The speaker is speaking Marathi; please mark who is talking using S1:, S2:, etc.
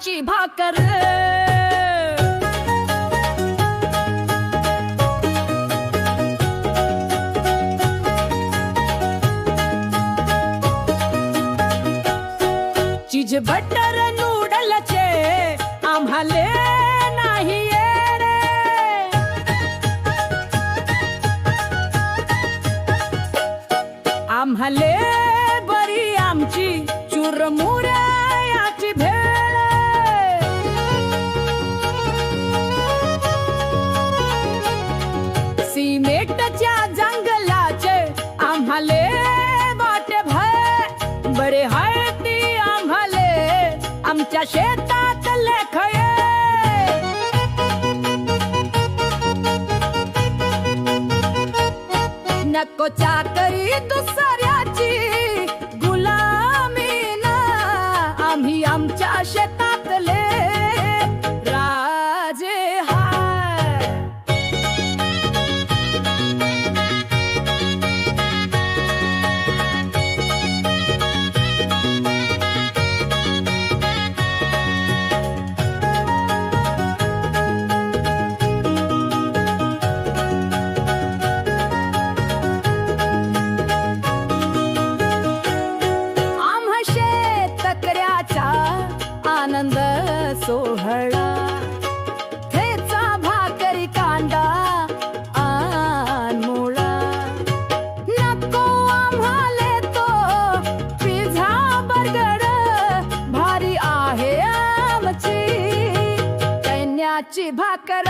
S1: गव्हाची भाकर. चिज बटर नूडलचे आम्हाले नाही आम्हाले बरी आमची चुरमुऱ्या. रे हळदी आम्हाले आमच्या शेतात लेखये. नको चाकरी दुसऱ्याची गुलामी ना आम्ही आमच्या शेतातले नाचे भाकर।